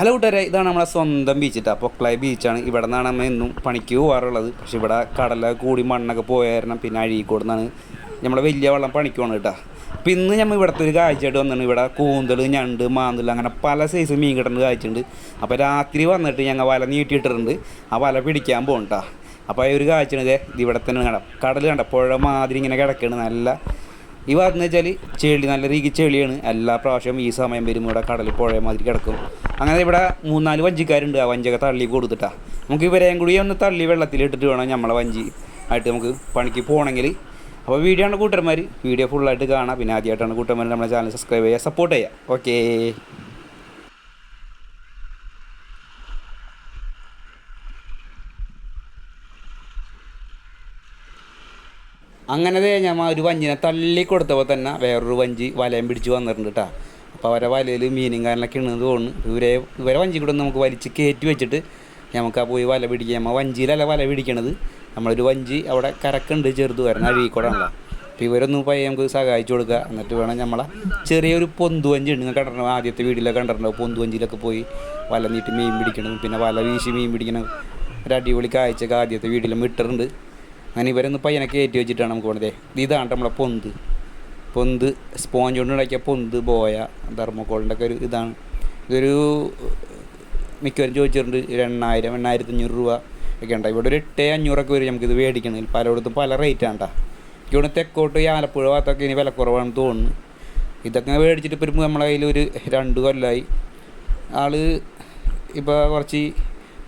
Hello കൂട്ടുകാരെ ഇതാണ് നമ്മളെ സ്വന്തം ബീച്ചിട്ടാ പൊക്കളായ ബീച്ചാണ് ഇവിടെ നിന്നാണ് നമ്മൾ എന്നും പണിക്ക് പോകാറുള്ളത് പക്ഷെ ഇവിടെ കടല കൂടി മണ്ണൊക്കെ പോയ കാരണം പിന്നെ അഴീക്കോട് നിന്നാണ് നമ്മളെ വലിയ വെള്ളം പണിക്ക് പോകണം കേട്ടോ അപ്പം ഇന്ന് നമ്മൾ ഇവിടുത്തെ ഒരു കാഴ്ചയായിട്ട് വന്നിട്ടുണ്ട്. ഇവിടെ കൂന്തൽ ഞണ്ട് മാന്തൽ അങ്ങനെ പല സൈസ് മീൻ കിട്ടുന്ന കാഴ്ചയുണ്ട്. അപ്പോൾ രാത്രി വന്നിട്ട് ഞങ്ങൾ വല നീട്ടിയിട്ടിട്ടുണ്ട്. ആ വല പിടിക്കാൻ പോകണം കേട്ടോ അപ്പോൾ ഈ ഒരു കാഴ്ചയാണ്. ഇതേ ഇത് ഇവിടെ തന്നെ കണ്ട കടൽ കണ്ട പുഴ മാതിരി ഇങ്ങനെ കിടക്കുകയാണ് നല്ല ഈ ഭാഗത്ത് വെച്ചാൽ ചെളി നല്ല രീതിക്ക് ചെളിയാണ്. എല്ലാ പ്രാവശ്യവും ഈ സമയം വരുമ്പോൾ ഇവിടെ കടൽ പുഴ മാതിരി കിടക്കും. അങ്ങനെ ഇവിടെ മൂന്നാൽ വഞ്ചിക്കാരുണ്ട്. ആ വഞ്ചിയൊക്കെ തള്ളി കൊടുത്തിട്ടാ. നമുക്ക് ഇവരെയും കൂടി ഒന്ന് തള്ളി വെള്ളത്തിൽ ഇട്ടിട്ട് വേണം നമ്മളെ വഞ്ചി ആയിട്ട് നമുക്ക് പണിക്ക് പോകണമെങ്കിൽ അപ്പോൾ വീഡിയോ ആണ് കൂട്ടന്മാർ വീഡിയോ ഫുള്ളായിട്ട് കാണാം. പിന്നെ ആദ്യമായിട്ടാണ് കൂട്ടന്മാർ നമ്മുടെ ചാനൽ സബ്സ്ക്രൈബ് ചെയ്യുക സപ്പോർട്ട് ചെയ്യുക. ഓക്കേ അങ്ങനെ ഞമ്മ ഒരു വഞ്ചിനെ തള്ളി കൊടുത്തപ്പോൾ തന്നെ വേറൊരു വഞ്ചി വലയം പിടിച്ച് വന്നിട്ടുണ്ട് കേട്ടോ അപ്പോൾ അവരെ വലയിൽ മീനും കാരനൊക്കെ ഉണ്ടെന്ന് തോന്നുന്നു. ഇവരെ ഇവരെ വഞ്ചി കൂടെ നമുക്ക് വലിച്ച് കയറ്റി വെച്ചിട്ട് നമുക്ക് ആ പോയി വല പിടിക്കുക നമ്മൾ വഞ്ചിയിലല്ല വല പിടിക്കണത്. നമ്മളൊരു വഞ്ചി അവിടെ കരക്കുണ്ട് ചെറുത് വരണം അഴീക്കോടാണല്ലോ. അപ്പോൾ ഇവരൊന്നും പയ്യെ നമുക്ക് സഹായിച്ചു കൊടുക്കുക എന്നിട്ട് വേണം നമ്മളെ ചെറിയൊരു പൊന്തു വഞ്ചി ഉണ്ട്. നിങ്ങൾ കണ്ടിട്ടുണ്ടാവും ആദ്യത്തെ വീട്ടിലൊക്കെ കണ്ടിട്ടുണ്ടാവും പൊന്തു വഞ്ചിയിലൊക്കെ പോയി വല നീട്ടി മീൻ പിടിക്കണം പിന്നെ വല വീശി മീൻ പിടിക്കണം ഒരു അടിപൊളി കാഴ്ചയൊക്കെ ആദ്യത്തെ വീട്ടിലും ഇട്ടിട്ടുണ്ട്. അങ്ങനെ ഇവരൊന്ന് പയ്യനെ കയറ്റി വെച്ചിട്ടാണ് നമുക്ക് പോണത്. ഇതാണ് നമ്മളെ പൊന്ത്. പൊന്ത് സ്പോഞ്ച് കൊണ്ട് ഉണ്ടാക്കിയ പൊന്ത് ബോയ ധർമ്മക്കോളിന്റെ ഒക്കെ ഒരു ഇതാണ്. ഇതൊരു മിക്കവരും ചോദിച്ചിട്ടുണ്ട് ഒരു എണ്ണായിരം എണ്ണായിരത്തി അഞ്ഞൂറ് രൂപ ഒക്കെ ഉണ്ടാവും ഇവിടെ ഒരു എട്ട് അഞ്ഞൂറൊക്കെ വരും നമുക്കിത് മേടിക്കണമെങ്കിൽ പലയിടത്തും പല റേറ്റാണ് കേട്ടോ ഇവിടെ തെക്കോട്ട് ആലപ്പുഴ ഭാഗത്തൊക്കെ ഇനി വില കുറവാണെന്ന് തോന്നുന്നു. ഇതൊക്കെ മേടിച്ചിട്ട് ഇപ്പോൾ നമ്മളെ കയ്യിൽ ഒരു രണ്ട് കൊല്ലമായി ആൾ ഇപ്പോൾ കുറച്ച്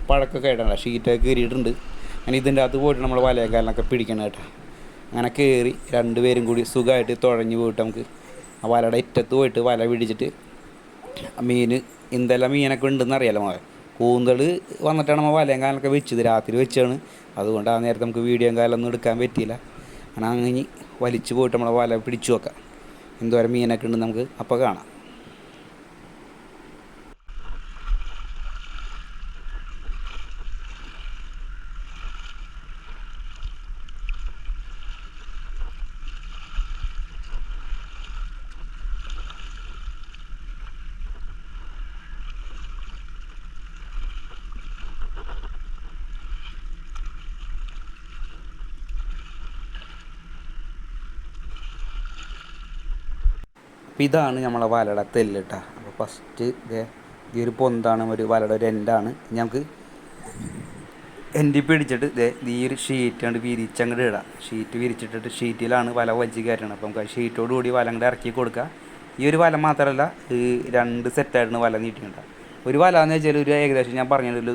പഴക്കൊക്കെ ആയിട്ടാണ് ഷീറ്റൊക്കെ കയറിയിട്ടുണ്ട്. അങ്ങനെ ഇതിന്റെ അകത്ത് പോയിട്ട് നമ്മൾ വലയക്കാലിനൊക്കെ പിടിക്കണം കേട്ടോ. അങ്ങനെ കയറി രണ്ടുപേരും കൂടി സുഖമായിട്ട് തുഴഞ്ഞു പോയിട്ട് നമുക്ക് ആ വലയുടെ ഇറ്റത്ത് പോയിട്ട് വല പിടിച്ചിട്ട് മീൻ എന്തെല്ലാം മീനൊക്കെ ഉണ്ടെന്ന് അറിയാലോ മോളെ? കൂന്തൽ വന്നിട്ടാണ് നമ്മൾ വലയും കാലൊക്കെ വെച്ചത് രാത്രി വെച്ചാണ് അതുകൊണ്ട് ആ നേരത്തെ നമുക്ക് വീഡിയോ കാലൊന്നും എടുക്കാൻ പറ്റിയില്ല. അങ്ങനെ അങ്ങനെ വലിച്ചു പോയിട്ട് നമ്മളെ വല പിടിച്ചു വെക്കാം. എന്തോരം മീനൊക്കെ ഉണ്ടെന്ന് നമുക്ക് അപ്പോൾ കാണാം. അപ്പോൾ ഇതാണ് നമ്മളെ വലയുടെ തെല്ല് കേട്ടോ അപ്പോൾ ഫസ്റ്റ് ഇതേ ഈ ഒരു പൊന്താണ് ഒരു വലയുടെ ഒരു എൻഡാണ്. നമുക്ക് എൻഡി പിടിച്ചിട്ട് ഇതേ ഈ ഒരു ഷീറ്റ് കണ്ട് വിരിച്ചങ്ങോട്ട് ഇടാം. ഷീറ്റ് വിരിച്ചിട്ടിട്ട് ഷീറ്റിലാണ് വല വലിച്ച് കയറ്റണം അപ്പം നമുക്ക് ഷീറ്റോട് കൂടി വല അങ്ങോട്ട് ഇറക്കി കൊടുക്കുക ഈ ഒരു വല മാത്രമല്ല ഈ രണ്ട് സെറ്റായിട്ടാണ് വല നീട്ടിയിട്ടുണ്ടാകുക ഒരു വല എന്ന് വെച്ചാൽ ഒരു ഏകദേശം ഞാൻ പറഞ്ഞതിൽ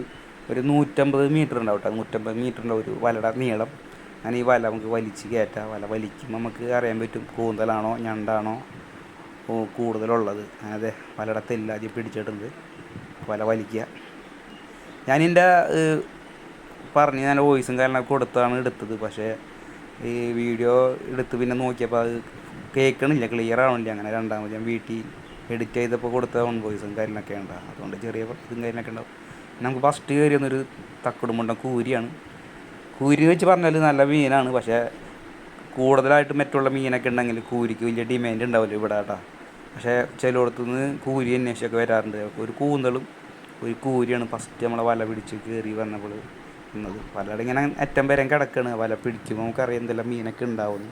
ഒരു നൂറ്റമ്പത് മീറ്റർ ഉണ്ടാവും കേട്ടോ നൂറ്റമ്പത് മീറ്റർ ഉണ്ടാവും ഒരു വലയുടെ നീളം. അങ്ങനെ ഈ വല നമുക്ക് വലിച്ച് കയറ്റാം. വല വലിക്കുമ്പോൾ നമുക്ക് അറിയാൻ പറ്റും. കൂന്തലാണോ ഞണ്ടാണോ കൂടുതലുള്ളത്. അതെ വലയുടെ തെല്ലാദ്യം പിടിച്ചിട്ടുണ്ട്. വല വലിക്കുക. ഞാനിന്റെ പറഞ്ഞ് ഞാൻ വോയിസും കാര്യങ്ങളൊക്കെ കൊടുത്താണ് എടുത്തത്. പക്ഷേ ഈ വീഡിയോ എടുത്ത് പിന്നെ നോക്കിയപ്പോൾ അത് കേൾക്കണില്ല. ക്ലിയർ ആവണില്ല. അങ്ങനെ രണ്ടാമത് ഞാൻ വീട്ടിൽ എഡിറ്റ് ചെയ്തപ്പോൾ കൊടുത്ത ഓൺ വോയിസും കാര്യങ്ങളൊക്കെ ഉണ്ടാവും അതുകൊണ്ട് ചെറിയ ഇതും കാര്യങ്ങളൊക്കെ ഉണ്ടാവും. നമുക്ക് ഫസ്റ്റ് കയറി വന്നൊരു തക്കുടുമുണ്ടൻ കൂരിയാണ്. കൂരി വെച്ച് പറഞ്ഞാൽ നല്ല മീനാണ്. പക്ഷേ കൂടുതലായിട്ട് മറ്റുള്ള മീനൊക്കെ ഉണ്ടെങ്കിൽ കൂരിക്ക് വലിയ ഡിമാൻഡ് ഉണ്ടാവില്ല ഇവിടെ കേട്ടോ. പക്ഷേ ചിലയിടത്തു നിന്ന് കൂരി അന്വേഷിച്ചൊക്കെ വരാറുണ്ട്. ഒരു കൂന്തളും ഒരു കൂരിയാണ് ഫസ്റ്റ് നമ്മളെ വല പിടിച്ച് കയറി വന്നപ്പോൾ എന്നത് വലയുടെ ഇങ്ങനെ അറ്റം വരെ കിടക്കാണ്. വല പിടിക്കുമ്പോൾ നമുക്കറിയാം എന്തെല്ലാം മീനൊക്കെ ഉണ്ടാവുന്നു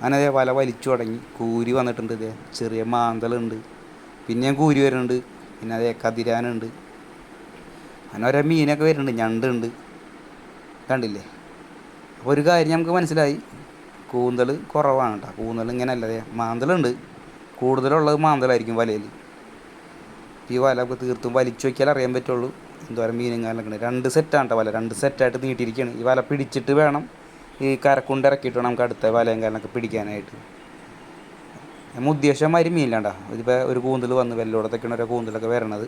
അങ്ങനെ അതേ വല വലിച്ചു തുടങ്ങി. കൂരി വന്നിട്ടുണ്ട് ഇതേ ചെറിയ മാന്തലുണ്ട് പിന്നെ ഞാൻ കൂരി വരുന്നുണ്ട്. പിന്നെ അതേ കതിരാനുണ്ട്. അങ്ങനെ ഓരോ മീനൊക്കെ വരുന്നുണ്ട്. ഞണ്ടുണ്ട്. കണ്ടില്ലേ? അപ്പോൾ ഒരു കാര്യം നമുക്ക് മനസ്സിലായി. കൂന്തൽ കുറവാണ് കേട്ടോ കൂന്തൽ ഇങ്ങനെ അല്ലതേ മാന്തലുണ്ട് കൂടുതലുള്ളത് മാന്തലായിരിക്കും വലയിൽ. ഈ വല തീർത്തും വലിച്ചു വയ്ക്കാൻ അറിയാൻ പറ്റുള്ളൂ. എന്തോരം മീനും കാലൊക്കെ രണ്ട് സെറ്റാണ് വല. രണ്ട് സെറ്റായിട്ട് നീട്ടിയിരിക്കുകയാണ് ഈ വല പിടിച്ചിട്ട് വേണം ഈ കരക്കുണ്ട് ഇറക്കിയിട്ട് വേണം നമുക്ക് അടുത്ത വലയും കാലൊക്കെ പിടിക്കാനായിട്ട്. നമ്മൾ ഉദ്ദേശമാതിരി മീനില്ലാണ്ടാ ഇതിപ്പോൾ ഒരു കൂന്തൽ വന്ന് വെല്ലോടത്തൊക്കെയാണ് ഓരോ കൂന്തലൊക്കെ വരണത്.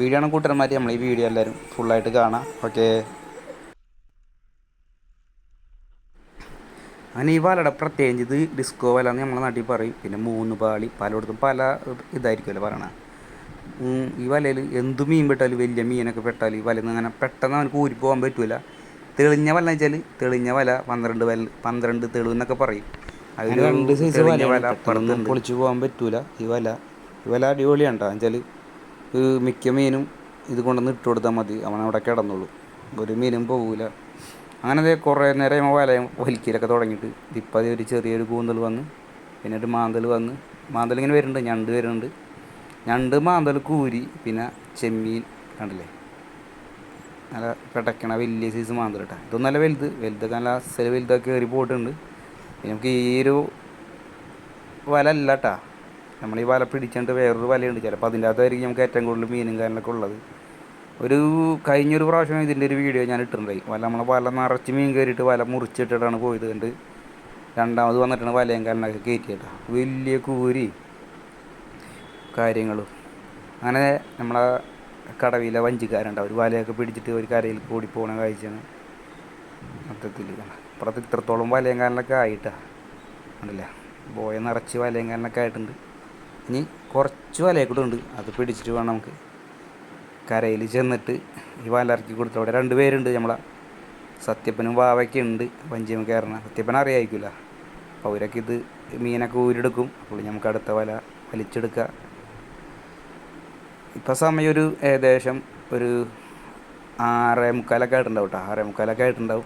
വീഡിയോ ആണ് കൂട്ടന്മാർ നമ്മൾ ഈ വീഡിയോ എല്ലാവരും ഫുള്ളായിട്ട് കാണാം. ഓക്കേ അങ്ങനെ ഈ വലയുടെ പ്രത്യേകിച്ച് ഇത് ഡിസ്കോ വല എന്ന് നമ്മളെ നാട്ടിൽ പറയും. പിന്നെ മൂന്ന് പാളി പലയിടത്തും പല ഇതായിരിക്കുമല്ലോ പറയണത് ഈ വലയിൽ എന്ത് മീൻ പെട്ടാലും വലിയ മീനൊക്കെ പെട്ടാൽ ഈ വലയിൽ നിന്ന് അങ്ങനെ പെട്ടെന്ന് അവനക്ക് ഊരി പോകാൻ പറ്റൂല. തെളിഞ്ഞ വല എന്ന് വെച്ചാൽ തെളിഞ്ഞ വല പന്ത്രണ്ട് വല പന്ത്രണ്ട് തെളിവെന്നൊക്കെ പറയും. അതിൽ രണ്ട് സൈസ് വല അപ്പുറത്തുണ്ട്. പൊളിച്ചു പോകാൻ പറ്റൂല ഈ വല. ഈ വല അടിപൊളിയാണ് കേട്ടോ വെച്ചാൽ മിക്ക മീനും ഇത് കൊണ്ടുവന്ന് ഇട്ട് കൊടുത്താൽ മതി. അവൻ അവിടെ കിടന്നുള്ളൂ ഒരു മീനും പോകില്ല അങ്ങനെ കുറേ നേരം വലയും വലിക്കലൊക്കെ തുടങ്ങിയിട്ട്. ഇപ്പം ഒരു ചെറിയൊരു കൂന്തൽ വന്ന് പിന്നെ ഒരു മാന്തൽ വന്ന് മാന്തൽ ഇങ്ങനെ വരുന്നുണ്ട് ഞണ്ട് വരുന്നുണ്ട്. ഞണ്ട് മാന്തൽ കൂരി പിന്നെ ചെമ്മീൻ കണ്ടില്ലേ? നല്ല കിടക്കണ വലിയ സൈസ് മാന്തൽ കേട്ടോ ഇതൊന്നും നല്ല വലുത് വലുതൊക്കെ നല്ല അസൽ വലുതൊക്കെ കയറി പോയിട്ടുണ്ട്. പിന്നെ നമുക്ക് ഈ ഒരു വല അല്ല കേട്ടാ നമ്മൾ ഈ വല പിടിച്ചിട്ട് വേറൊരു വലയുണ്ട്. ചിലപ്പോൾ അതിന്റെ അകത്തായിരിക്കും നമുക്ക് ഏറ്റവും കൂടുതൽ മീനും കാര്യങ്ങളൊക്കെ ഉള്ളത്. ഒരു കഴിഞ്ഞൊരു പ്രാവശ്യം ഇതിന്റെ ഒരു വീഡിയോ ഞാൻ ഇട്ടിട്ടുണ്ടായി. വല നമ്മളെ വല നിറച്ച് മീൻ കയറിയിട്ട് വല മുറിച്ചിട്ടിട്ടാണ് പോയത് കണ്ട് രണ്ടാമത് വന്നിട്ടാണ് വലയും കാലിനൊക്കെ കയറ്റിയിട്ടാ വലിയ കൂരി കാര്യങ്ങളും. അങ്ങനെ നമ്മളെ കടവിലെ വഞ്ചിക്കാരുണ്ട്. അവർ വലയൊക്കെ പിടിച്ചിട്ട് ഒരു കരയിൽ കൂടി പോകണ കാഴ്ചയാണ് മൊത്തത്തിൽ. അപ്പുറത്ത് ഇത്രത്തോളം വലയും കാലിനൊക്കെ ആയിട്ടാണ് ഉണ്ടല്ലേ ബോയ നിറച്ച് വലയും കാലിനൊക്കെ ആയിട്ടുണ്ട്. ഇനി കുറച്ച് വലയൊക്കെ ഉണ്ട് അത് പിടിച്ചിട്ട് വേണം നമുക്ക് കരയിൽ ചെന്നിട്ട് ഈ വല ഇറക്കി കൊടുത്തു അവിടെ രണ്ട് പേരുണ്ട് നമ്മളെ. സത്യപ്പനും വാവയ്ക്ക് ഉണ്ട്. വഞ്ചിയും കയറണ. സത്യപ്പൻ അറിയായിരിക്കില്ല അപ്പോൾ അവരൊക്കെ ഇത് മീനൊക്കെ ഊരെടുക്കും. അപ്പോൾ നമുക്ക് അടുത്ത വല വലിച്ചെടുക്കുക ഇപ്പം സമയം ഒരു ഏകദേശം ഒരു ആറേ മുക്കാലൊക്കെ ആയിട്ടുണ്ടാവും കേട്ടോ ആറേ മുക്കാലൊക്കെ ആയിട്ടുണ്ടാവും.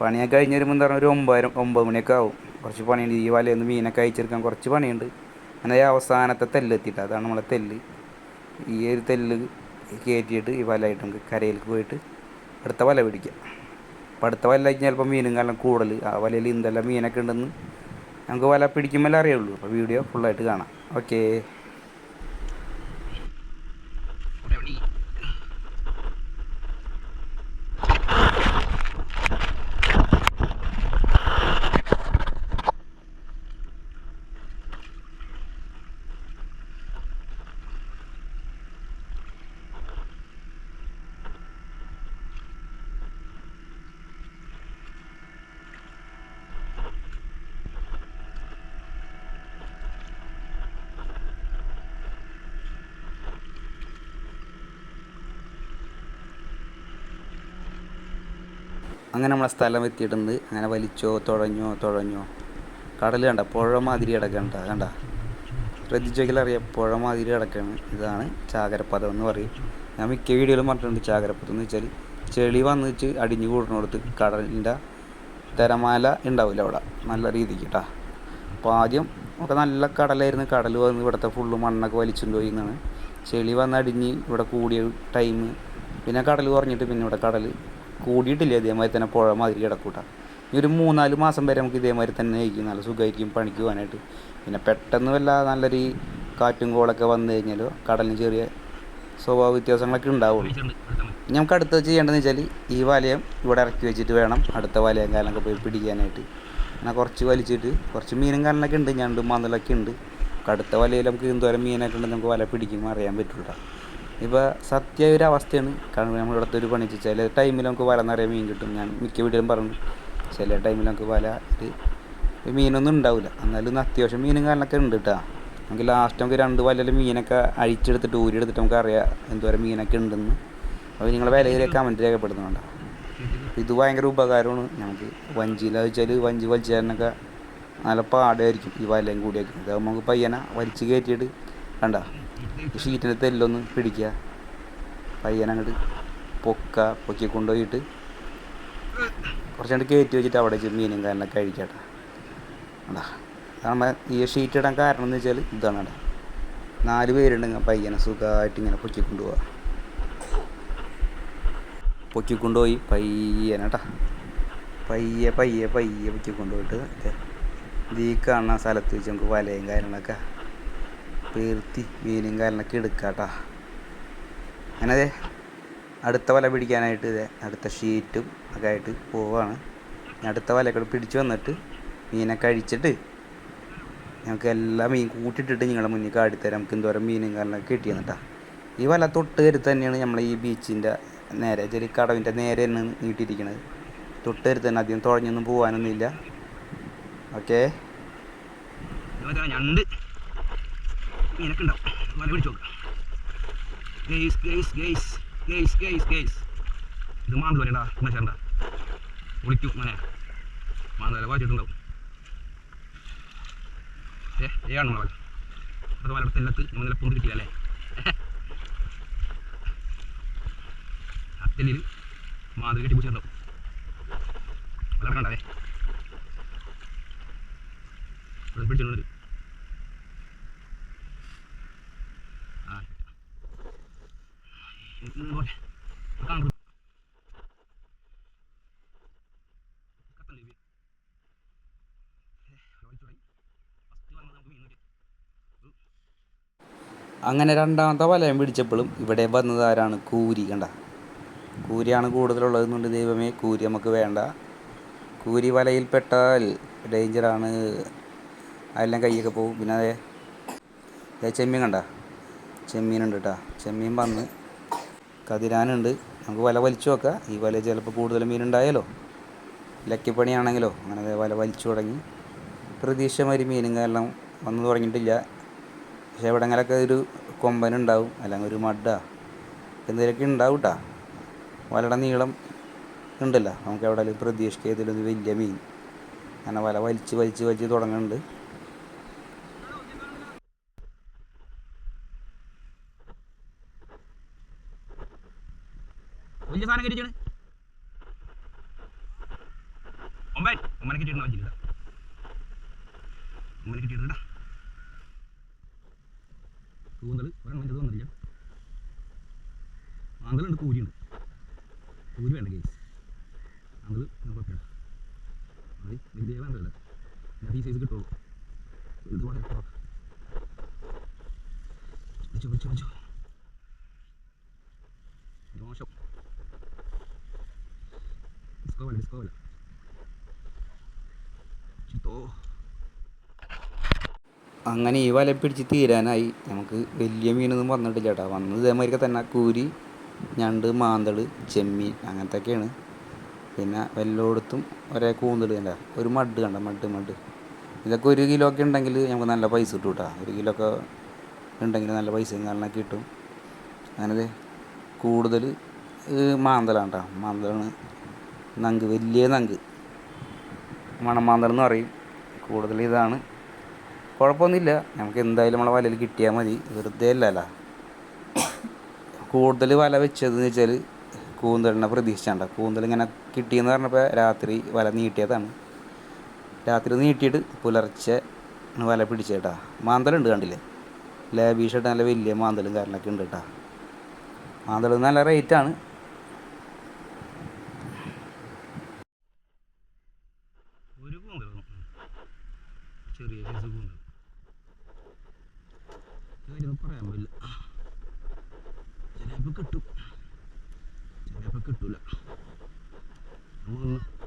പണിയൊക്കെ കഴിഞ്ഞ് വരുമ്പോൾ എന്താ പറയുക ഒരു ഒമ്പതരം ഒമ്പത് മണിയൊക്കെ ആവും. കുറച്ച് പണിയുണ്ട്. ഈ വലയിൽ നിന്ന് മീനൊക്കെ അയച്ചെടുക്കാൻ കുറച്ച് പണിയുണ്ട്. അങ്ങനെ അവസാനത്തെ തെല്ലെത്തിയിട്ട് അതാണ് നമ്മളെ തെല്ല്. ഈ ഒരു തെല്ല് കയറ്റിയിട്ട് ഈ വലയായിട്ട് നമുക്ക് കരയിലേക്ക് പോയിട്ട് അടുത്ത വല പിടിക്കാം. അപ്പം അടുത്ത വല ചിലപ്പോൾ മീനും കാലം കൂടുതൽ. ആ വലയിൽ എന്തെല്ലാം മീനൊക്കെ ഉണ്ടെന്ന് നമുക്ക് വല പിടിക്കുമ്പോൾ അറിയുള്ളൂ. അപ്പോൾ വീഡിയോ ഫുള്ളായിട്ട് കാണാം. ഓക്കേ അങ്ങനെ നമ്മളെ സ്ഥലം എത്തിയിട്ടുണ്ട്. അങ്ങനെ വലിച്ചോ തുഴഞ്ഞോ തുഴഞ്ഞോ. കടൽ കണ്ട പുഴ മാതിരി കിടക്കണ്ട കണ്ട? ശ്രദ്ധിച്ചെങ്കിൽ അറിയാം പുഴ മാതിരി കിടക്കാണ്. ഇതാണ് ചാകരപ്പദം എന്ന് പറയും. ഞാൻ മിക്ക വീഡിയോയിലും പറഞ്ഞിട്ടുണ്ട് ചാകരപ്പദം എന്ന് വെച്ചാൽ ചെളി വന്ന് വെച്ച് അടിഞ്ഞു കൂടുന്നിടത്ത് കടലിന്റെ തിരമാല ഉണ്ടാവില്ല അവിടെ. നല്ല രീതിക്ക് കേട്ടോ അപ്പോൾ ആദ്യം ഒക്കെ നല്ല കടലായിരുന്നു. കടൽ വന്ന് ഇവിടുത്തെ ഫുള്ള് മണ്ണൊക്കെ വലിച്ചുകൊണ്ട് പോയി എന്നാണ്. ചെളി വന്ന് അടിഞ്ഞ് ഇവിടെ കൂടിയ ടൈം പിന്നെ കടൽ കുറഞ്ഞിട്ട് പിന്നെ ഇവിടെ കടൽ കൂടിയിട്ടില്ല ഇതേമാതിരി തന്നെ പുഴ മാതിരി കിടക്കൂട്ട. ഈ ഒരു മൂന്നാൽ മാസം വരെ നമുക്ക് ഇതേമാതിരി തന്നെ ആയിരിക്കും. നല്ല സുഖമായിരിക്കും പണിക്ക് പോകാനായിട്ട്. പിന്നെ പെട്ടെന്ന് വല്ല നല്ലൊരു കാറ്റും കോളൊക്കെ വന്നു കഴിഞ്ഞാൽ കടലിന് ചെറിയ സ്വഭാവ വ്യത്യാസങ്ങളൊക്കെ ഉണ്ടാവുള്ളൂ. നമുക്ക് അടുത്ത ചെയ്യേണ്ടതെന്ന് വെച്ചാൽ ഈ വലയം ഇവിടെ ഇറക്കി വെച്ചിട്ട് വേണം അടുത്ത വലയം കാലൊക്കെ പോയി പിടിക്കാനായിട്ട്. അങ്ങനെ കുറച്ച് വലിച്ചിട്ട് കുറച്ച് മീനും കാലിനൊക്കെ ഉണ്ട് ഞണ്ടും മാന്തലൊക്കെ ഉണ്ട്. അടുത്ത വലയിൽ നമുക്ക് എന്തോരം മീനൊക്കെ ഉണ്ടെങ്കിൽ നമുക്ക് വല പിടിക്കുമ്പോൾ അറിയാൻ പറ്റില്ല ഇപ്പോൾ സത്യ ഒരു അവസ്ഥയാണ്. കാരണം നമ്മൾ ഇവിടുത്തെ ഒരു പണി ചില ടൈമിൽ നമുക്ക് വല നിറയെ മീൻ കിട്ടും. ഞാൻ മിക്ക വീട്ടിലും പറഞ്ഞു ചില ടൈമിൽ നമുക്ക് വല ഇത് മീനൊന്നും ഉണ്ടാവില്ല എന്നാലും ഒന്ന് അത്യാവശ്യം മീനും കാലൊക്കെ ഉണ്ട് കേട്ടോ നമുക്ക് ലാസ്റ്റ് നമുക്ക് രണ്ട് വലയിൽ മീനൊക്കെ അഴിച്ചെടുത്തിട്ട് ഊരിയെടുത്തിട്ട് നമുക്ക് അറിയാം എന്തോരം മീനൊക്കെ ഉണ്ടെന്ന്. അപ്പോൾ നിങ്ങളെ വില കയറിയ കമന്റ് രേഖപ്പെടുത്തുന്നുണ്ടോ ഇത് ഭയങ്കര ഉപകാരമാണ്. നമുക്ക് വഞ്ചിയിൽ വെച്ചാൽ വഞ്ചി വലിച്ചാലൊക്കെ നല്ല പാടായിരിക്കും ഈ വലയും കൂടിയൊക്കെ. ഇതാകുമ്പോൾ നമുക്ക് പയ്യനെ വലിച്ച് കയറ്റിയിട്ട് കണ്ട. ഷീറ്റിന്റെ തെല്ലൊന്ന് പിടിക്കുക. പയ്യനങ്ങോട്ട് പൊക്ക പൊക്കി കൊണ്ടുപോയിട്ട് കുറച്ചുകൊണ്ട് കയറ്റി വെച്ചിട്ട് അവിടെ വെച്ച് മീനും കാരണം കഴിക്കട്ടെ. അതാ നമ്മൾ ഈ ഷീറ്റ് ഇടാൻ കാരണം എന്ന് വെച്ചാൽ ഇതാണ് കണ്ടാ നാല് പേരുണ്ടെങ്കിൽ പയ്യനെ സുഖമായിട്ട് ഇങ്ങനെ പൊക്കി കൊണ്ടുപോവാ. പൊക്കി കൊണ്ടുപോയി പയ്യനട്ടാ പയ്യെ പയ്യെ പയ്യെ പൊക്കി കൊണ്ടുപോയിട്ട് ദേ ഇത് ഈ കാണുന്ന സ്ഥലത്ത് വെച്ച് നമുക്ക് വലയും കാര്യങ്ങളൊക്കെ പേർത്തി മീനും കാലിനൊക്കെ എടുക്കാം കേട്ടോ അങ്ങനെ അതെ അടുത്ത വല പിടിക്കാനായിട്ട് ഇതേ അടുത്ത ഷീറ്റും ഒക്കെ ആയിട്ട് പോവാണ്. അടുത്ത വലയൊക്കെ പിടിച്ചു വന്നിട്ട് മീനെ കഴിച്ചിട്ട് ഞങ്ങൾക്ക് എല്ലാ മീൻ കൂട്ടിയിട്ടിട്ട് നിങ്ങളുടെ മുന്നിൽ കാടിത്തരാം നമുക്ക് എന്തോരം മീനും കാലിനൊക്കെ കിട്ടിയെന്ന് കേട്ടോ ഈ വല തൊട്ട് കരുത്ത് തന്നെയാണ് നമ്മൾ ഈ ബീച്ചിന്റെ നേരെ ചെറിയ കടവിന്റെ നേരെ തന്നെ നീട്ടിയിരിക്കുന്നത് തൊട്ട് കരുത്ത് തന്നെ അധികം തുഴഞ്ഞൊന്നും പോകാനൊന്നുമില്ല ഓക്കേ. ഞണ്ട്. മീനൊക്കെ ഉണ്ടാവും വല പിടിച്ചു guys guys guys guys guys guys ഇത് മാന്തൽ വരണ്ട മനുഷ്യണ്ട വിളിക്കും മോനെ. മാന്തല വാച്ചിട്ടുണ്ടാവും ഏ ഏതാണ് നമ്മളെ അത് വലയുടെ എല്ലാത്ത് നമ്മൾ നില പൊന്ത് കിട്ടിയല്ലേ ആ തെല്ലിൽ മാതിരി കെട്ടി പിടിച്ചിട്ടുണ്ടാവും വല ആ ഇത് പോട്ടെ കാണും കത്തല്ലേ ഇത്? ഏ, വലിച്ചു തുടങ്ങി. ഫസ്റ്റ് വന്നത് നമുക്ക് മീൻ കിട്ടി. അങ്ങനെ രണ്ടാമത്തെ വലയം പിടിച്ചപ്പോഴും ഇവിടെ വന്നത് ആരാണ്? കൂരി കണ്ട? കൂരിയാണ് കൂടുതലുള്ളതെന്നുണ്ട് ദൈവമേ. കൂരി നമുക്ക് വേണ്ട. കൂരി വലയിൽ പെട്ടാൽ ഡേഞ്ചറാണ് അതെല്ലാം കൈയൊക്കെ പോകും. പിന്നെ അതെ ചെമ്മീൻ കണ്ട? ചെമ്മീനുണ്ട് കേട്ടോ ചെമ്മീൻ വന്ന് കതിരാനുണ്ട്. നമുക്ക് വല വലിച്ചു നോക്കാം. ഈ വല ചിലപ്പോൾ കൂടുതൽ മീനുണ്ടായാലോ? ലക്കിപ്പണിയാണെങ്കിലോ? അങ്ങനെ വല വലിച്ചു തുടങ്ങി. പ്രതീക്ഷ മാതിരി മീനും കാരണം വന്നു തുടങ്ങിയിട്ടില്ല. പക്ഷെ എവിടെങ്കിലൊക്കെ ഒരു കൊമ്പനുണ്ടാവും. അല്ലെങ്കിൽ ഒരു മഡ എന്തെങ്കിലുമൊക്കെ ഉണ്ടാവും കേട്ടോ വലയുടെ നീളം ഉണ്ടല്ലോ. നമുക്ക് എവിടെയെങ്കിലും പ്രതീക്ഷിക്കുക ഇതിലൊരു വലിയ മീൻ. അങ്ങനെ വല വലിച്ച് വലിച്ച് വലിച്ച് തുടങ്ങുന്നുണ്ട് വലിയ സാധനം കെട്ടിച്ചാണ്. ഒമ്പൻ ഒമ്പനെ കെട്ടിയിട്ടുണ്ട് കെട്ടിയിട്ടുണ്ട് കൂന്തൽ ആന്തലുണ്ട് കൂരിയുണ്ട് കൂരി വേണ്ട കേസ് ഇത് വിളിച്ചോ വിളിച്ചോ ഡിസ്കോവല ഡിസ്കോവല ചിത്തോ അങ്ങനെ ഈ വല പിടിച്ച് തീരാനായി. നമുക്ക് വലിയ മീനൊന്നും വന്നിട്ടില്ല കേട്ടോ വന്നത് ഇതേമാതിരി തന്നെ. കൂരി ഞണ്ട് മാന്തൾ ചെമ്മീൻ അങ്ങനത്തെയൊക്കെയാണ് പിന്നെ വല്ലോടത്തും ഒരേ കൂന്തൽ കണ്ട. ഒരു മഡ് കണ്ട. Mud mud. ഇതൊക്കെ ഒരു കിലോ ഒക്കെ ഉണ്ടെങ്കിൽ നമുക്ക് നല്ല പൈസ കിട്ടും കേട്ടോ ഒരു കിലോ ഒക്കെ ഉണ്ടെങ്കിൽ നല്ല പൈസ കാരണമൊക്കെ കിട്ടും. അങ്ങനെ കൂടുതൽ മാന്തലാണ് കേട്ടോ മാന്തലാണ് നങ്ക് വലിയ നങ്ക്. മണമാന്തൽ എന്ന് പറയും. കൂടുതൽ ഇതാണ്. കുഴപ്പമൊന്നുമില്ല. നമുക്ക് എന്തായാലും നമ്മളെ വലയിൽ കിട്ടിയാൽ മതി. വെറുതെ അല്ലല്ല. കൂടുതൽ വല വെച്ചതെന്ന് വെച്ചാൽ കൂന്തലിനെ പ്രതീക്ഷിച്ചാണ്ട കൂന്തൽ ഇങ്ങനെ കിട്ടിയെന്ന് പറഞ്ഞപ്പോൾ രാത്രി വല നീട്ടിയതാണ്. രാത്രി നീട്ടിയിട്ട് പുലർച്ചെ വല പിടിച്ചേട്ടാ മാന്തലുണ്ട് കണ്ടില്ലേ? ലാബീഷായിട്ട് നല്ല വലിയ മാന്തലും കാരണമൊക്കെ ഉണ്ട് കേട്ടാ. മാന്തൽ നല്ല റേറ്റാണ് ഒരു കൂന്തൽ ചെറിയ സൈസ് കൂന്തൽ കാര്യമൊന്നും പറയാൻ പറ്റില്ല ചിലപ്പോൾ കിട്ടും. ചിലപ്പോൾ കിട്ടൂല. നമ്മളൊന്ന്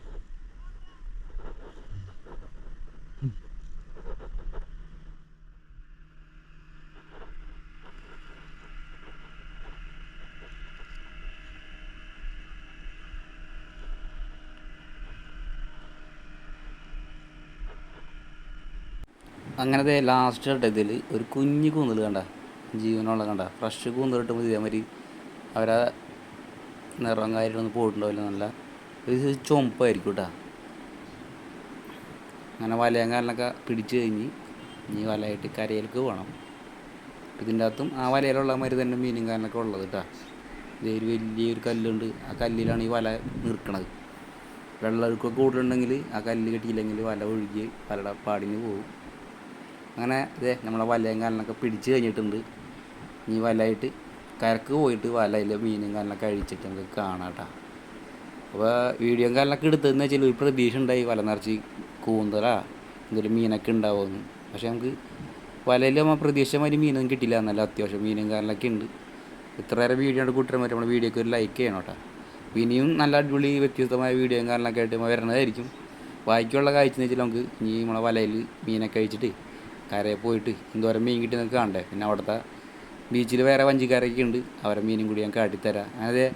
അങ്ങനത്തെ ലാസ്റ്റ് ഘട്ടത്തിൽ ഒരു കുഞ്ഞു കൂന്തൽ കണ്ട ജീവനുള്ള കണ്ട. ഫ്രഷ് കൂന്തൽ കിട്ടുമ്പോൾ ഇതേമാതിരി അവരാ നിറം കാര്യങ്ങളൊന്നും പോയിട്ടുണ്ടാവില്ല. നല്ല ഒരു ചുമപ്പായിരിക്കും കേട്ടോ അങ്ങനെ വലയങ്കാലിനൊക്കെ പിടിച്ചു കഴിഞ്ഞ് ഇനി വലയായിട്ട് കരയിലേക്ക് പോകണം ഇതിന്റെ അകത്തും ആ വലയിലുള്ള മാതിരി തന്നെ മീനും കാലിനൊക്കെ ഉള്ളത് കേട്ടോ ഇതേ ഒരു വലിയൊരു കല്ലുണ്ട്. ആ കല്ലിലാണ് ഈ വല വെള്ളം ഒഴുക്കൊക്കെ കൂടുതലുണ്ടെങ്കിൽ ആ കല്ല് കെട്ടിയില്ലെങ്കിൽ വല ഒഴുകി വലയുടെ പാടിന് പോകും. അങ്ങനെ ഇതേ നമ്മളെ വലയും കാലിനൊക്കെ പിടിച്ച് കഴിഞ്ഞിട്ടുണ്ട്. ഇനി വലയായിട്ട് കരക്ക് പോയിട്ട് വലയിൽ മീനും കാലിനൊക്കെ അഴിച്ചിട്ട് നമുക്ക് കാണാം അപ്പോൾ വീഡിയോ കാലിനൊക്കെ എടുത്തതെന്ന് വെച്ചാൽ ഒരു പ്രതീക്ഷ ഉണ്ടായി. വല നിറച്ച് കൂന്തലാ എന്തെങ്കിലും മീനൊക്കെ ഉണ്ടാവുമെന്ന്. പക്ഷെ നമുക്ക് വലയിൽ നമ്മൾ പ്രതീക്ഷ മാതിരി മീനൊന്നും കിട്ടില്ല എന്നല്ല അത്യാവശ്യം മീനും കാലിനൊക്കെ ഉണ്ട്. ഇത്ര നേരം വീഡിയോ ഉണ്ട് കൂട്ടുകാർ പറ്റും നമ്മുടെ വീഡിയോക്ക് ഒരു ലൈക്ക് ചെയ്യണം കേട്ടോ. ഇനിയും നല്ല അടിപൊളി വ്യത്യസ്തമായ വീഡിയോയും കാലിനൊക്കെ ആയിട്ട് വരണതായിരിക്കും ബാക്കിയുള്ള കാഴ്ച എന്ന് വെച്ചാൽ നമുക്ക് ഇനി നമ്മളെ വലയിൽ മീനൊക്കെ അഴിച്ചിട്ട് കരയിൽ പോയിട്ട് എന്തോരം മീൻ കിട്ടി നിങ്ങൾക്ക് കാണണ്ടേ? പിന്നെ അവിടുത്തെ ബീച്ചിൽ വേറെ വഞ്ചിക്കാരൊക്കെ ഉണ്ട്. അവരെ മീനും കൂടി ഞാൻ കാട്ടിത്തരാം. അതെ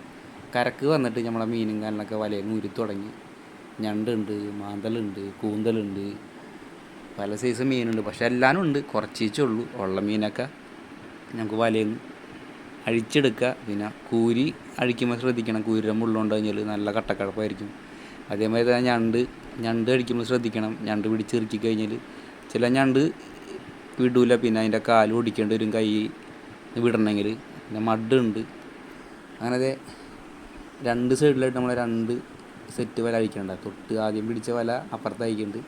കരക്ക് വന്നിട്ട് നമ്മളെ മീനും കാലിനൊക്കെ വലയിൽ നൂരി തുടങ്ങി. ഞണ്ടുണ്ട് മാന്തലുണ്ട് കൂന്തലുണ്ട് പല സൈസ് മീനുണ്ട്. പക്ഷെ എല്ലാം ഉണ്ട്. കുറച്ചേച്ചേ ഉള്ളൂ. ഉള്ള മീനൊക്കെ ഞങ്ങൾക്ക് വലയിൽ അഴിച്ചെടുക്കുക. പിന്നെ കൂരി അഴിക്കുമ്പോൾ ശ്രദ്ധിക്കണം. കൂരിയുടെ മുള്ളുകൊണ്ട് കഴിഞ്ഞാൽ നല്ല കട്ടക്കടപ്പായിരിക്കും അതേമാതിരി തന്നെ ഞണ്ട് ഞണ്ട് അടിക്കുമ്പോൾ ശ്രദ്ധിക്കണം. ഞണ്ട് പിടിച്ചിറക്കി കഴിഞ്ഞാൽ ചില ഞണ്ട് വിടൂല. പിന്നെ അതിന്റെ കാൽ ഓടിക്കേണ്ടി വരും കൈ വിടണമെങ്കിൽ. പിന്നെ മഡുണ്ട്. അങ്ങനെ രണ്ട് സൈഡിലായിട്ട് നമ്മൾ രണ്ട് സെറ്റ് വല അഴിക്കണ്ട. തൊട്ട് ആദ്യം പിടിച്ച വല അപ്പുറത്ത് അഴിക്കുന്നുണ്ട്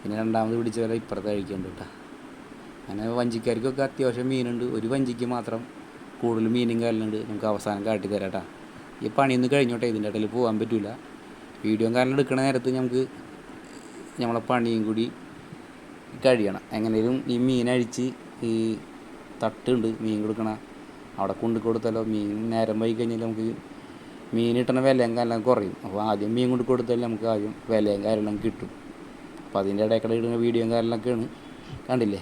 പിന്നെ രണ്ടാമത് പിടിച്ച വല ഇപ്പുറത്ത് അഴിക്കുന്നുണ്ട് കേട്ടോ അങ്ങനെ വഞ്ചിക്കാർക്കൊക്കെ അത്യാവശ്യം മീനുണ്ട്. ഒരു വഞ്ചിക്ക് മാത്രം കൂടുതൽ മീനും കാലുണ്ട് നമുക്ക് അവസാനം കാട്ടി തരാം കേട്ടോ ഈ പണിയൊന്നും കഴിഞ്ഞോട്ടെ. ഇതിന്റെ ഇടയിൽ പോകാൻ പറ്റില്ല വീഡിയോ കാലം എടുക്കുന്ന നേരത്ത് നമുക്ക് നമ്മളെ പണിയും കൂടി കഴിയണം. എങ്ങനെയും ഈ മീനഴിച്ച് ഈ തട്ടുണ്ട് മീൻ കൊടുക്കണ അവിടെ കൊണ്ട് കൊടുത്താലോ? മീൻ നേരം വൈകി കഴിഞ്ഞാൽ നമുക്ക് മീൻ കിട്ടണ വിലയും കാലം കുറയും. അപ്പോൾ ആദ്യം മീൻ കൊണ്ട് കൊടുത്താൽ നമുക്ക് ആദ്യം വിലയും കാര്യങ്ങളും കിട്ടും. അപ്പോൾ അതിന്റെ ഇടയ്ക്കിടെ ഇടുന്ന വീഡിയോയും കാര്യങ്ങളൊക്കെയാണ് കണ്ടില്ലേ?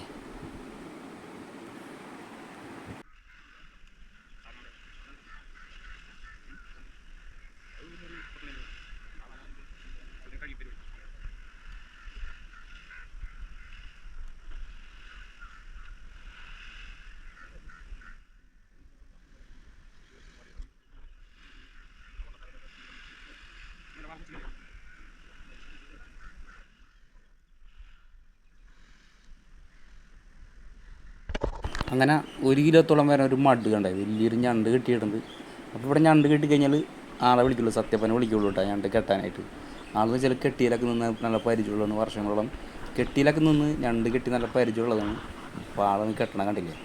അങ്ങനെ ഒരു കിലോത്തോളം വരെ ഒരു മഡ് കണ്ടായി. വലിയൊരു ഞണ്ട് കെട്ടിയിട്ടുണ്ട്. അപ്പോൾ ഇവിടെ ഞണ്ട് കെട്ടി കഴിഞ്ഞാൽ ആളെ വിളിക്കുള്ളൂ സത്യപ്പനെ വിളിക്കുള്ളൂ കേട്ടോ ഞണ്ട് കെട്ടാനായിട്ട്. ആളെന്ന് വെച്ചാൽ കെട്ടിയിലൊക്കെ നിന്ന് നല്ല പരിചയമുള്ളതാണ് വർഷങ്ങളോളം കെട്ടിയിലൊക്കെ നിന്ന് ഞണ്ട് കെട്ടി നല്ല പരിചയമുള്ളതാണ്. അപ്പോൾ ആളൊന്ന് കെട്ടണം കണ്ടില്ലേ?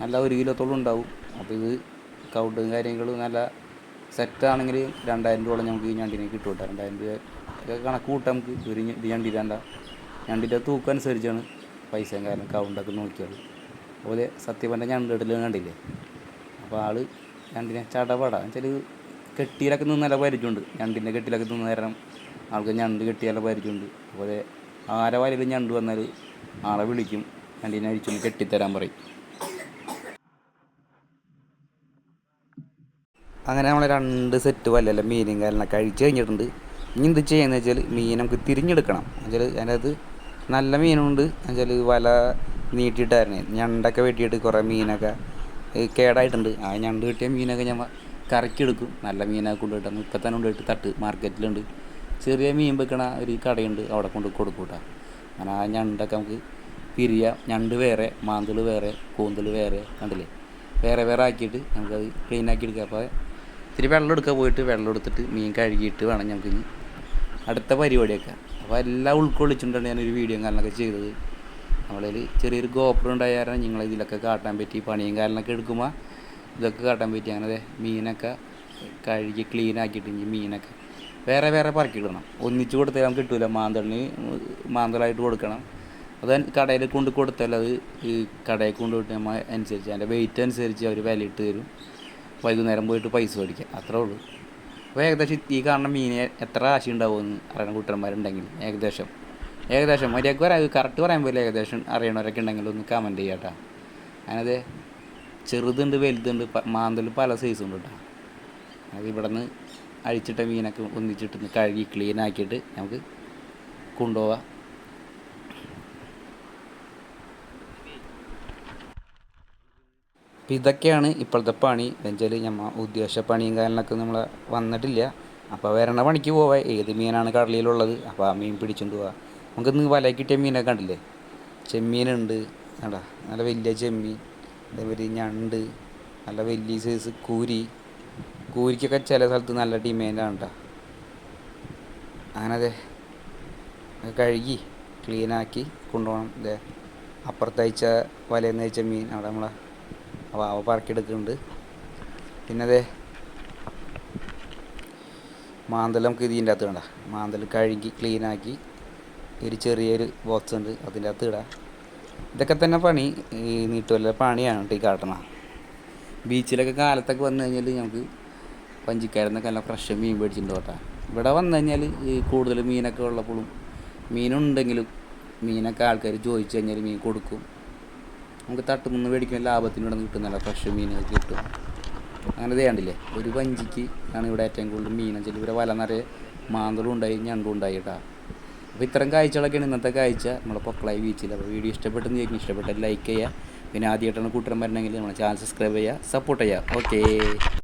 നല്ല ഒരു കിലോത്തോളം ഉണ്ടാവും. അപ്പോൾ ഇത് കൗണ്ടും കാര്യങ്ങളും നല്ല സെറ്റാണെങ്കിൽ രണ്ടായിരം രൂപ നമുക്ക് ഈ ഞണ്ടിനെ കിട്ടും കേട്ടോ. രണ്ടായിരം രൂപ കണക്ക് കൂട്ടാം നമുക്ക് ഒരു ഇത് ഞണ്ടി രണ്ട ഞണ്ടിന്റെ തൂക്കം അനുസരിച്ചാണ് പൈസയും കാര്യം കൗണ്ടൊക്കെ നോക്കിയത് അതുപോലെ സത്യപന്റെ ഞണ്ടിടൽ കണ്ടില്ലേ? അപ്പോൾ ആൾ ഞണ്ടിനെ ചടപട. വെച്ചാൽ കെട്ടിയിലൊക്കെ നിന്ന് നല്ല പരിചയമുണ്ട്. ഞണ്ടിന്റെ കെട്ടിയിലൊക്കെ നിന്ന് നേരം ആൾക്ക് ഞണ്ട് കെട്ടിയാലെ പരിചയമുണ്ട്. അതുപോലെ ആരെ വലയിൽ ഞണ്ട് വന്നാൽ ആളെ വിളിക്കും. ഞണ്ടിനെ അരിച്ചു കെട്ടിത്തരാൻ പറയും. അങ്ങനെ നമ്മൾ രണ്ട് സെറ്റ് വല്ലല്ല മീനും കാര്യങ്ങളൊക്കെ അഴിച്ച് കഴിഞ്ഞിട്ടുണ്ട്. ഇനി എന്ത് ചെയ്യുന്നത് വെച്ചാൽ മീൻ നമുക്ക് തിരിഞ്ഞെടുക്കണം. എന്നുവെച്ചാൽ അതിനകത്ത് നല്ല മീനുണ്ട്. എന്നുവെച്ചാൽ വല നീട്ടിയിട്ടായിരുന്നു. ഞണ്ടൊക്കെ വെട്ടിയിട്ട് കുറേ മീനൊക്കെ കേടായിട്ടുണ്ട്. ആ ഞണ്ട് കിട്ടിയ മീനൊക്കെ ഞാൻ കറക്കി എടുക്കും നല്ല മീനൊക്കെ കൊണ്ടുപോയിട്ട് ഇപ്പം തന്നെ കൊണ്ടുപോയിട്ട് തട്ട് മാർക്കറ്റിലുണ്ട്. ചെറിയ മീൻ വെക്കണ ഒരു കടയുണ്ട് അവിടെ കൊണ്ട് കൊടുക്കും കേട്ടോ അങ്ങനെ ആ ഞണ്ടൊക്കെ നമുക്ക് പിരിയാം. ഞണ്ട് വേറെ മാന്തൽ വേറെ കൂന്തൽ വേറെ കണ്ടില്ലേ? വേറെ വേറെ ആക്കിയിട്ട് നമുക്കത് ക്ലീൻ ആക്കി എടുക്കാം. അപ്പോൾ ഇത്തിരി വെള്ളം എടുക്കാൻ പോയിട്ട് വെള്ളം എടുത്തിട്ട് മീൻ കഴുകിയിട്ട് വേണം ഞങ്ങൾക്ക് ഇനി അടുത്ത പരിപാടിയൊക്കെ. അപ്പോൾ എല്ലാം ഉൾക്കൊള്ളിച്ചുകൊണ്ടാണ് ഞാനൊരു വീഡിയോ കാര്യങ്ങളൊക്കെ ചെയ്തത്. നമ്മളതിൽ ചെറിയൊരു ഗോപ്രം ഉണ്ടായ കാരണം നിങ്ങൾ ഇതിലൊക്കെ കാട്ടാൻ പറ്റി പണിയും കാര്യങ്ങളൊക്കെ എടുക്കുമ്പോൾ ഇതൊക്കെ കാട്ടാൻ പറ്റി. അങ്ങനെ മീനൊക്കെ കഴുകി ക്ലീൻ ആക്കിയിട്ട് ഇനി മീനൊക്കെ വേറെ വേറെ പറക്കിയിടണം ഒന്നിച്ച് കൊടുത്താൽ നമുക്ക് കിട്ടൂല. മാന്തളിന് മാന്തളായിട്ട് കൊടുക്കണം. അത് കടയിൽ കൊണ്ട് കൊടുത്താൽ അത് കടയിൽ കൊണ്ടുപോയിട്ട് നമ്മൾ അനുസരിച്ച് അതിന്റെ വെയിറ്റ് അനുസരിച്ച് അവർ വിലയിട്ട് തരും. വൈകുന്നേരം പോയിട്ട് പൈസ മേടിക്കാം. അത്രേ ഉള്ളൂ. അപ്പോൾ ഏകദേശം ഈ കാണുന്ന മീനെ എത്ര രാശി ഉണ്ടാവുമെന്ന് അറിയണം കൂട്ടന്മാരുണ്ടെങ്കിൽ ഏകദേശം. ഏകദേശം മര്യാദയ്ക്ക് പറയാം കറക്റ്റ് പറയാൻ പോലും ഏകദേശം അറിയണവരൊക്കെ ഉണ്ടെങ്കിൽ ഒന്ന് കമന്റ് ചെയ്യാട്ടാ. അങ്ങനത്തെ ചെറുതുണ്ട് വലുതുണ്ട് മാന്തൽ പല സൈസും ഉണ്ട്? കേട്ടോ അത് ഇവിടെ നിന്ന് അഴിച്ചിട്ട മീനൊക്കെ ഒന്നിച്ചിട്ട് കഴുകി ക്ലീൻ ആക്കിയിട്ട് നമുക്ക് കൊണ്ടുപോവാം. അപ്പം ഇതൊക്കെയാണ് ഇപ്പോഴത്തെ പണി. എന്നുവെച്ചാൽ നമ്മൾ ഉദ്ദേശ പണിയും കാര്യങ്ങളൊക്കെ നമ്മൾ വന്നിട്ടില്ല. അപ്പോൾ വരണ പണിക്ക് പോവാം. ഏത് മീനാണ് കടലിലുള്ളത്? അപ്പോൾ ആ മീൻ പിടിച്ചുകൊണ്ട് പോവാം. നമുക്ക് ഇന്ന് വല കിട്ടിയ മീനൊക്കെ കണ്ടില്ലേ? ചെമ്മീനുണ്ട്. കണ്ടാ? നല്ല വലിയ ചെമ്മീൻ അതേപോലെ ഞണ്ട് നല്ല വലിയ സൈസ് കൂരി. കൂരിക്കൊക്കെ ചില സ്ഥലത്ത് നല്ല ഡിമാൻഡാണ് കേട്ടോ അങ്ങനെ അതെ അത് കഴുകി ക്ലീനാക്കി കൊണ്ടുപോകണം. ഇതേ അപ്പുറത്തയച്ച അയച്ച വലയെന്ന് അയച്ച മീൻ അവിടെ നമ്മളെ വാവ പറക്കിയെടുക്കുന്നുണ്ട്. പിന്നെ അതെ മാന്തൽ നമുക്ക് ഇതിന്റെ അകത്ത് വേണ്ട മാന്തൽ കഴുകി ക്ലീനാക്കി ഒരു ചെറിയൊരു ബോക്സ് ഉണ്ട് അതിന്റെ അകത്ത് ഇടാം. ഇതൊക്കെ തന്നെ പണി ഈ നീട്ടുവല്ല പണിയാണ് ഈ കാട്ടണ. ബീച്ചിലൊക്കെ കാലത്തൊക്കെ വന്നു കഴിഞ്ഞാൽ നമുക്ക് പഞ്ചിക്കാരെന്നൊക്കെ നല്ല ഫ്രഷ് മീൻ മേടിച്ചിട്ടുണ്ട് കേട്ടോ. ഇവിടെ വന്നു കഴിഞ്ഞാൽ ഈ കൂടുതൽ മീനൊക്കെ ഉള്ളപ്പോഴും മീനുണ്ടെങ്കിലും മീനൊക്കെ ആൾക്കാർ ചോദിച്ചു കഴിഞ്ഞാൽ മീൻ കൊടുക്കും. നമുക്ക് തട്ടുനിന്ന് മേടിക്കുന്ന ലാഭത്തിന് ഇവിടെ കിട്ടും നല്ല ഫ്രഷ് മീനൊക്കെ കിട്ടും. അങ്ങനെ ചെയ്യാണ്ടില്ലേ ഒരു വഞ്ചിക്ക് ആണ് ഇവിടെ ഏറ്റവും കൂടുതൽ മീനെന്ന് വെച്ചാൽ ഇവിടെ വല നിറയെ മാന്തളും ഉണ്ടായി ഞണ്ടും ഉണ്ടായി കേട്ടോ. അപ്പോൾ ഇത്തരം കാഴ്ചകളൊക്കെയാണ് ഇന്നത്തെ കാഴ്ച. നമ്മുടെ പൊക്കളായി ബീച്ചിൽ അപ്പോൾ വീഡിയോ ഇഷ്ടപ്പെട്ടെന്ന് ചോദിക്കും ഇഷ്ടപ്പെട്ടാൽ ലൈക്ക് ചെയ്യുക. പിന്നെ ആദ്യമായിട്ടാണ് കൂട്ടരം വരണമെങ്കിൽ നമ്മുടെ ചാനൽ സബ്സ്ക്രൈബ് ചെയ്യുക. സപ്പോർട്ട് ചെയ്യുക. ഓക്കേ